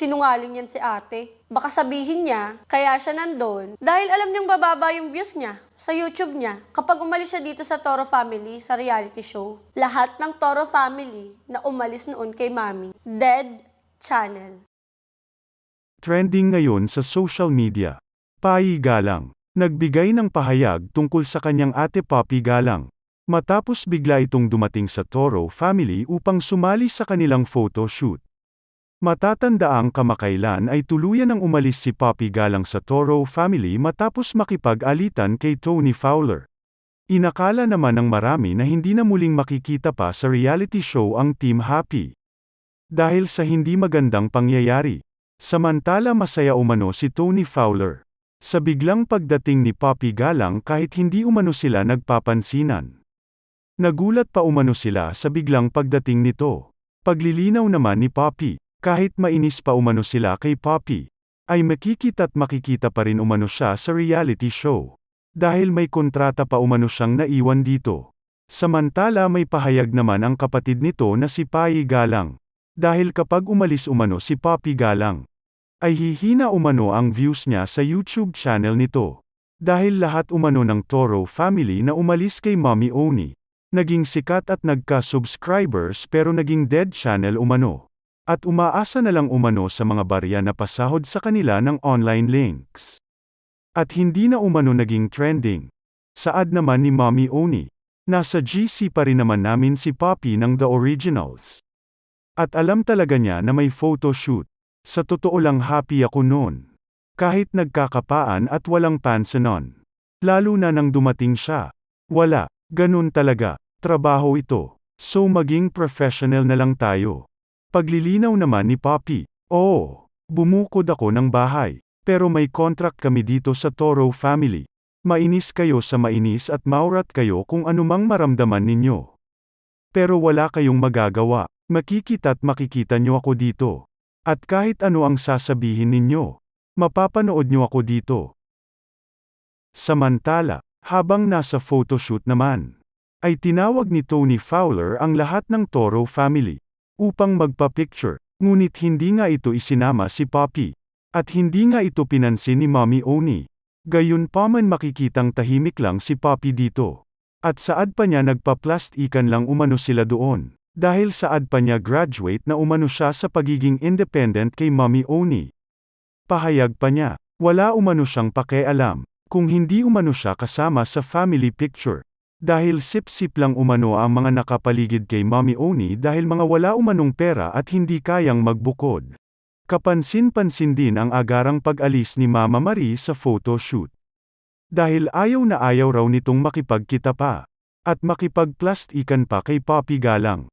Sinungaling yan si ate. Baka sabihin niya, kaya siya nandun dahil alam niyang bababa yung views niya sa YouTube niya kapag umalis siya dito sa Toro Family sa reality show. Lahat ng Toro Family na umalis noon kay Mami, dead channel. Trending ngayon sa social media. Pai Galang. Nagbigay ng pahayag tungkol sa kanyang ate Poppy Galang. Matapos bigla itong dumating sa Toro family upang sumali sa kanilang photo shoot. Matatandaang kamakailan ay tuluyan ng umalis si Poppy Galang sa Toro family matapos makipag-alitan kay Tony Fowler. Inakala naman ng marami na hindi na muling makikita pa sa reality show ang Team Happy. Dahil sa hindi magandang pangyayari. Samantala masaya umano si Tony Fowler. Sa biglang pagdating ni Poppy Galang kahit hindi umano sila nagpapansinan. Nagulat pa umano sila sa biglang pagdating nito. Paglilinaw naman ni Poppy, kahit mainis pa umano sila kay Poppy, ay makikita't makikita pa rin umano siya sa reality show. Dahil may kontrata pa umano siyang naiwan dito. Samantala may pahayag naman ang kapatid nito na si Pai Galang. Dahil kapag umalis umano si Poppy Galang, ay hihina umano ang views niya sa YouTube channel nito. Dahil lahat umano ng Toro family na umalis kay Mommy Oni, naging sikat at nagka-subscribers pero naging dead channel umano. At umaasa na lang umano sa mga barya na pasahod sa kanila ng online links. At hindi na umano naging trending. Saad naman ni Mommy Oni, nasa GC pa rin naman namin si Poppy ng The Originals. At alam talaga niya na may photoshoot. Sa totoo lang happy ako noon. Kahit nagkakapaan at walang pansanon. Lalo na nang dumating siya. Wala, ganun talaga, trabaho ito. So maging professional na lang tayo. Paglilinaw naman ni Poppy, Oo, bumukod ako ng bahay. Pero may contract kami dito sa Toro family. Mainis kayo sa mainis at maurat kayo kung anumang maramdaman ninyo. Pero wala kayong magagawa, makikita't makikita nyo ako dito. At kahit ano ang sasabihin ninyo, mapapanood nyo ako dito. Samantala, habang nasa photoshoot naman, ay tinawag ni Tony Fowler ang lahat ng Toro family upang magpa-picture, ngunit hindi nga ito isinama si Poppy. At hindi nga ito pinansin ni Mommy Oni. Gayun pa man makikitang tahimik lang si Poppy dito. At saad pa niya nagpa-plastikan lang umano sila doon. Dahil saad pa niya graduate na umano siya sa pagiging independent kay Mommy Oni. Pahayag pa niya, wala umano siyang pakialam, kung hindi umano siya kasama sa family picture. Dahil sip-sip lang umano ang mga nakapaligid kay Mommy Oni dahil mga wala umanong pera at hindi kayang magbukod. Kapansin-pansin din ang agarang pag-alis ni Mama Marie sa photoshoot. Dahil ayaw na ayaw raw nitong makipagkita pa. At makipagplastikan pa kay Poppy Galang.